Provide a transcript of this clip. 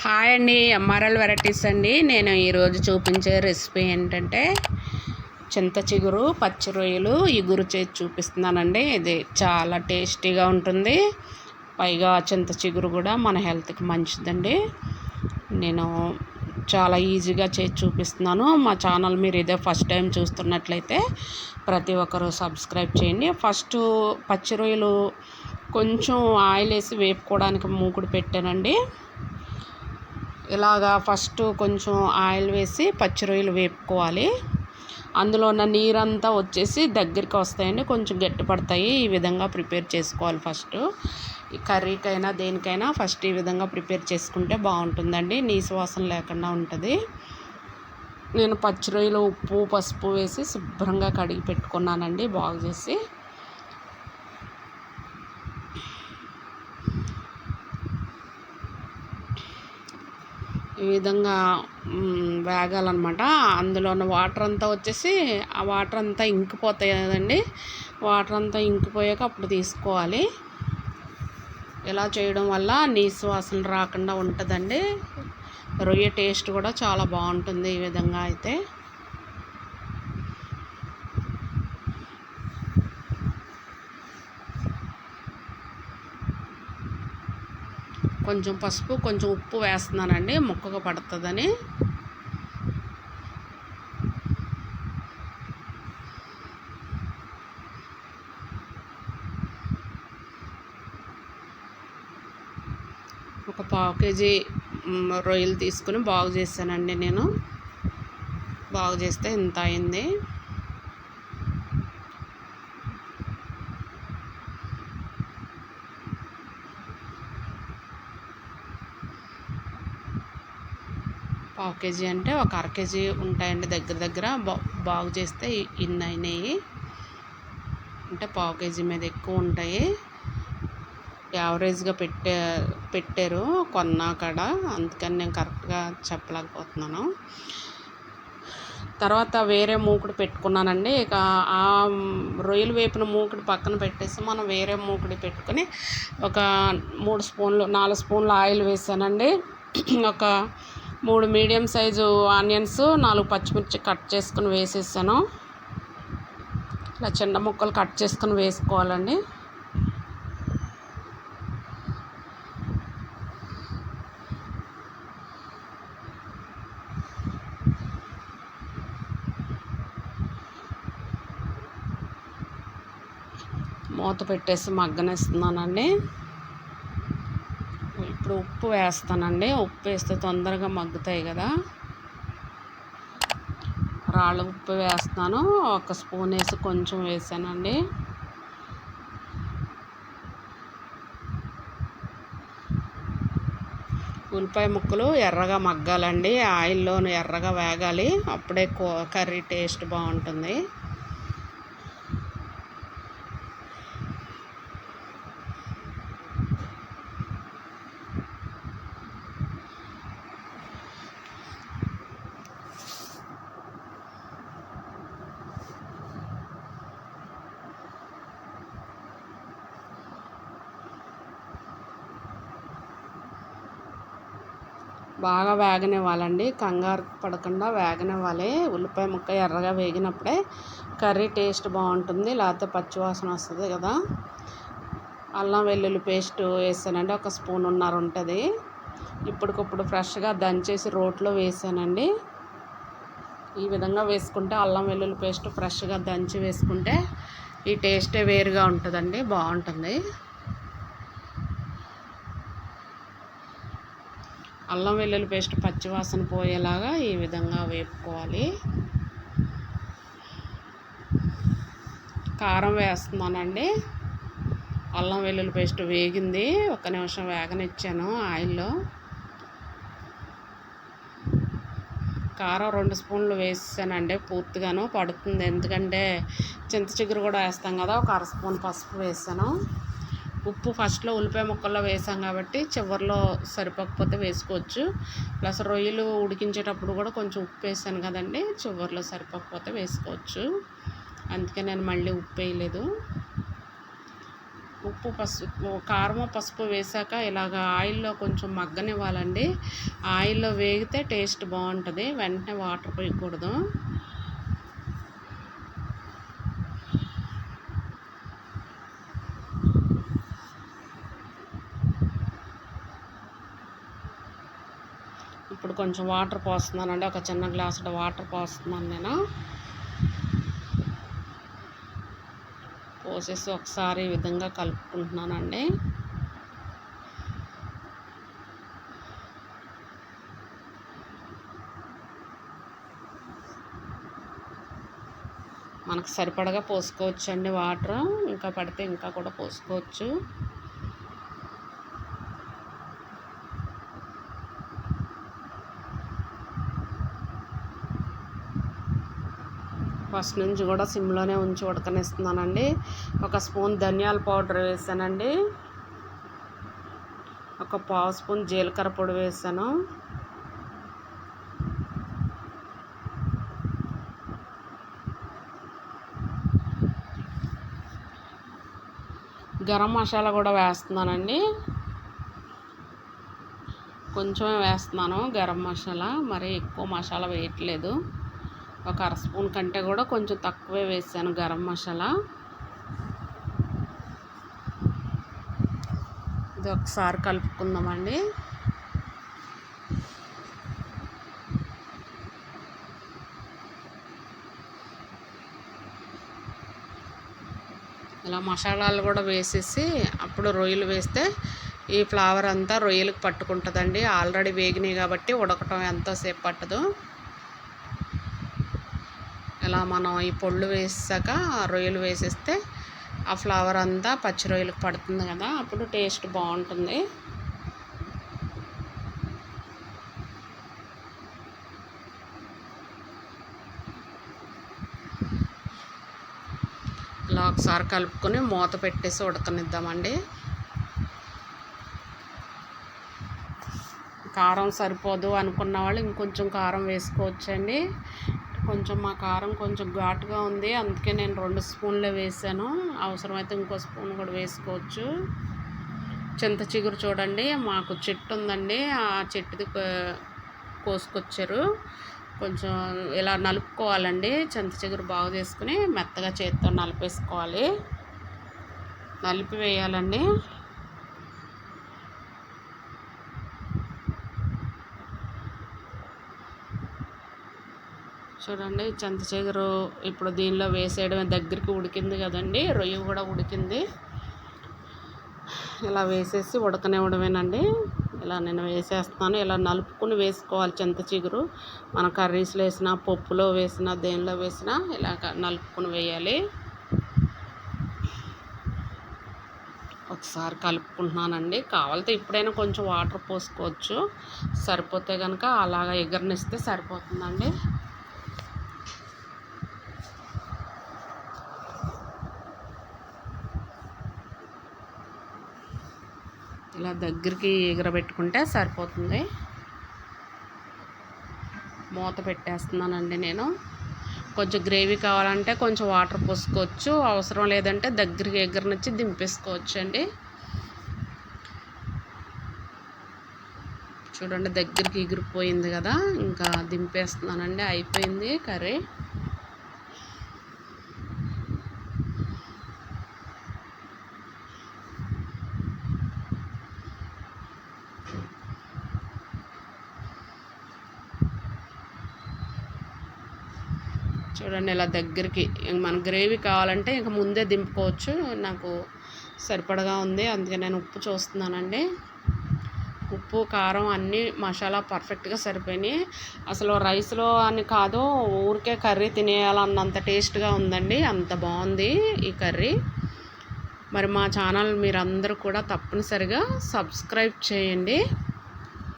Hi అండి MRL varieties అండి. నేను ఈరోజు చూపించే రెసిపీ ఏంటంటే చింత చిగురు పచ్చి రొయ్యలు ఇగురు చేసి చూపిస్తున్నానండి. ఇది చాలా టేస్టీగా ఉంటుంది. పైగా చింత చిగురు కూడా మన హెల్త్కి మంచిదండి. నేను చాలా ఈజీగా చేసి చూపిస్తున్నాను. మా ఛానల్ మీరు ఇదే ఫస్ట్ టైం చూస్తున్నట్లయితే ప్రతి ఒక్కరు సబ్స్క్రైబ్ చేయండి. ఫస్ట్ పచ్చి రొయ్యలు కొంచెం ఆయిల్ వేసి వేపుకోవడానికి మూకుడు పెట్టానండి. ఇలాగా ఫస్ట్ కొంచెం ఆయిల్ వేసి పచ్చి రొయ్యలు వేపుకోవాలి. అందులో ఉన్న నీరంతా వచ్చేసి దగ్గరికి వస్తాయండి. కొంచెం గట్టి పడతాయి ఈ విధంగా ప్రిపేర్ చేసుకోవాలి ఫస్ట్. ఈ కర్రీకైనా దేనికైనా ఫస్ట్ ఈ విధంగా ప్రిపేర్ చేసుకుంటే బాగుంటుందండి. నీసు వాసన లేకుండా ఉంటుంది. నేను పచ్చి రొయ్యలు ఉప్పు పసుపు వేసి శుభ్రంగా కడిగి పెట్టుకున్నానండి. బాగు చేసి ఈ విధంగా వేగాలన్నమాట. అందులో ఉన్న వాటర్ అంతా వచ్చేసి ఆ వాటర్ అంతా ఇంకిపోతాయి కదండి. వాటర్ అంతా ఇంకిపోయాక అప్పుడు తీసుకోవాలి. ఇలా చేయడం వల్ల నీసు వాసన రాకుండా ఉంటుందండి. రొయ్య టేస్ట్ కూడా చాలా బాగుంటుంది ఈ విధంగా అయితే. కొంచెం పసుపు కొంచెం ఉప్పు వేస్తున్నానండి. ముక్కకు పడుతుందని. ఒక పావు కేజీ రొయ్యలు తీసుకుని బాగు చేశానండి నేను. బాగు చేస్తే ఇంత అయింది. పావు కేజీ అంటే ఒక అర కేజీ ఉంటాయండి దగ్గర దగ్గర. బాగు చేస్తే ఇన్ని అయినాయి అంటే పావు కేజీ మీద ఎక్కువ ఉంటాయి. యావరేజ్గా పెట్టే పెట్టారు కొన్నాకడ అందుకని నేను కరెక్ట్గా చెప్పలేకపోతున్నాను. తర్వాత వేరే మూకుడు పెట్టుకున్నానండి. ఇక ఆ రొయ్యలు వేపిన మూకుడు పక్కన పెట్టేసి మనం వేరే మూకుడు పెట్టుకొని ఒక మూడు స్పూన్లు నాలుగు స్పూన్లు ఆయిల్ వేసానండి. ఒక మూడు మీడియం సైజు ఆనియన్స్ నాలుగు పచ్చిమిర్చి కట్ చేసుకుని వేసేసాను. ఇలా చిన్న ముక్కలు కట్ చేసుకుని వేసుకోవాలండి. మూత పెట్టేసి మగ్గనేస్తున్నానండి. ఇప్పుడు ఉప్పు వేస్తానండి. ఉప్పు వేస్తే తొందరగా మగ్గుతాయి కదా. రాళ్ళ ఉప్పు వేస్తాను ఒక స్పూన్ వేసి కొంచెం వేసానండి. ఉల్లిపాయ ముక్కలు ఎర్రగా మగ్గాలండి. ఆయిల్లో ఎర్రగా వేగాలి. అప్పుడే కర్రీ టేస్ట్ బాగుంటుంది. బాగా వేగనివ్వాలండి. కంగారు పడకుండా వేగనివ్వాలి. ఉల్లిపాయ ముక్క ఎర్రగా వేగినప్పుడే కర్రీ టేస్ట్ బాగుంటుంది. లేకపోతే పచ్చివాసన వస్తుంది కదా. అల్లం వెల్లుల్లి పేస్ట్ వేసానండి. ఒక స్పూన్ ఉన్నారు ఉంటుంది. ఇప్పటికప్పుడు ఫ్రెష్గా దంచేసి రోట్లో వేసానండి. ఈ విధంగా వేసుకుంటే అల్లం వెల్లుల్లి పేస్ట్ ఫ్రెష్గా దంచి వేసుకుంటే ఈ టేస్టే వేరుగా ఉంటుందండి. బాగుంటుంది. అల్లం వెల్లుల్లి పేస్ట్ పచ్చివాసన పోయేలాగా ఈ విధంగా వేపుకోవాలి. కారం వేస్తున్నానండి. అల్లం వెల్లుల్లి పేస్ట్ వేగింది. ఒక నిమిషం వేగనిచ్చాను ఆయిల్లో. కారం రెండు స్పూన్లు వేసానండి పూర్తిగాను. పడుతుంది. ఎందుకంటే చింత చిగురు కూడా వేస్తాం కదా ఒక అర స్పూన్ పసుపు వేసాను. ఉప్పు ఫస్ట్లో ఉల్లిపాయ ముక్కల్లో వేసాం కాబట్టి చివరిలో సరిపోకపోతే వేసుకోవచ్చు. ప్లస్ రొయ్యలు ఉడికించేటప్పుడు కూడా కొంచెం ఉప్పు వేసాను కదండి చివరిలో సరిపోకపోతే వేసుకోవచ్చు. అందుకే నేను మళ్ళీ ఉప్పు వేయలేదు. ఉప్పు పసుపు కారము పసుపు వేసాక ఇలాగ ఆయిల్లో కొంచెం మగ్గనివ్వాలండి. ఆయిల్లో వేగితే టేస్ట్ బాగుంటుంది వెంటనే వాటర్ పోయకూడదు ఇప్పుడు కొంచెం వాటర్ పోస్తున్నానండి. ఒక చిన్న గ్లాసులో వాటర్ పోస్తున్నాను నేను. పోసేసి ఒకసారి ఈ విధంగా కలుపుకుంటున్నానండి. మనకు సరిపడగా పోసుకోవచ్చు అండి వాటర్. ఇంకా పడితే ఇంకా కూడా పోసుకోవచ్చు. ఫస్ట్ నుంచి కూడా సిమ్లోనే ఉంచి ఉడకనిస్తున్నానండి. ఒక స్పూన్ ధనియాల పౌడర్ వేసానండి. ఒక పావు స్పూన్ జీలకర్ర పొడి వేసాను. గరం మసాలా కూడా వేస్తున్నానండి. కొంచెమే వేస్తున్నాను గరం మసాలా. మరి ఎక్కువ మసాలా వేయట్లేదు. ఒక అర స్పూన్ కంటే కూడా కొంచెం తక్కువే వేసాను గరం మసాలా. ఇది ఒకసారి కలుపుకుందామండి. ఇలా మసాలాలు కూడా వేసేసి అప్పుడు రొయ్యలు వేస్తే ఈ ఫ్లవర్ అంతా రొయ్యలకు పట్టుకుంటుందండి. ఆల్రెడీ వేగినాయి కాబట్టి ఉడకటం ఎంతోసేపు పట్టదు. ఇలా మనం ఈ పొళ్ళు వేసాక రొయ్యలు వేసేస్తే ఆ ఫ్లవర్ అంతా పచ్చి రొయ్యలకు పడుతుంది కదా అప్పుడు టేస్ట్ బాగుంటుంది. ఇలా ఒకసారి కలుపుకొని మూత పెట్టేసి ఉడకనిద్దామండి. కారం సరిపోదు అనుకున్న వాళ్ళు ఇంకొంచెం కారం వేసుకోవచ్చండి. కొంచెం మా కారం కొంచెం ఘాటుగా ఉంది. అందుకే నేను రెండు స్పూన్లు వేసాను. అవసరమైతే ఇంకో స్పూన్ కూడా వేసుకోవచ్చు. చింత చిగురు చూడండి. మాకు చెట్టు ఉందండి. ఆ చెట్టుది కోసుకొచ్చారు. కొంచెం ఇలా నలుపుకోవాలండి. చింత చిగురు బాగు చేసుకుని మెత్తగా చేతితో నలిపేసుకోవాలి. నలిపి వేయాలండి. చూడండి చింత చిగురు ఇప్పుడు దీనిలో వేసేయడమే. దగ్గరికి ఉడికింది కదండి. రొయ్య కూడా ఉడికింది. ఇలా వేసేసి ఉడకనివ్వడమేనండి ఇలా నేను వేసేస్తాను ఇలా నలుపుకుని వేసుకోవాలి చింత చిగురు మన కర్రీస్లో వేసిన పప్పులో వేసిన దేనిలో వేసినా ఇలా నలుపుకుని వేయాలి. ఒకసారి కలుపుకుంటున్నానండి. కావాలితే ఇప్పుడైనా కొంచెం వాటర్ పోసుకోవచ్చు. సరిపోతే కనుక అలాగ ఎగరనిస్తే సరిపోతుందండి. ఇలా దగ్గరికి ఎగరబెట్టుకుంటే సరిపోతుంది. మూత పెట్టేస్తున్నానండి నేను. కొంచెం గ్రేవీ కావాలంటే కొంచెం వాటర్ పోసుకోవచ్చు. అవసరం లేదంటే దగ్గరికి ఎగరనిచ్చి దింపేసుకోవచ్చు అండి చూడండి దగ్గరికి ఎగిరిపోయింది కదా. ఇంకా దింపేస్తున్నానండి. అయిపోయింది కర్రీ. చూడండి ఇలా దగ్గరికి మన గ్రేవీ కావాలంటే ఇంక ముందే దింపుకోవచ్చు. నాకు సరిపడగా ఉంది. అందుకే నేను ఉప్పు చూస్తున్నానండి. ఉప్పు కారం అన్నీ మసాలా పర్ఫెక్ట్గా సరిపోయినాయి. అసలు రైస్లో అని కాదు ఊరికే కర్రీ తినేయాలన్నంత టేస్ట్గా ఉందండి. అంత బాగుంది ఈ కర్రీ. మరి మా ఛానల్ మీరందరూ కూడా తప్పనిసరిగా సబ్స్క్రైబ్ చేయండి.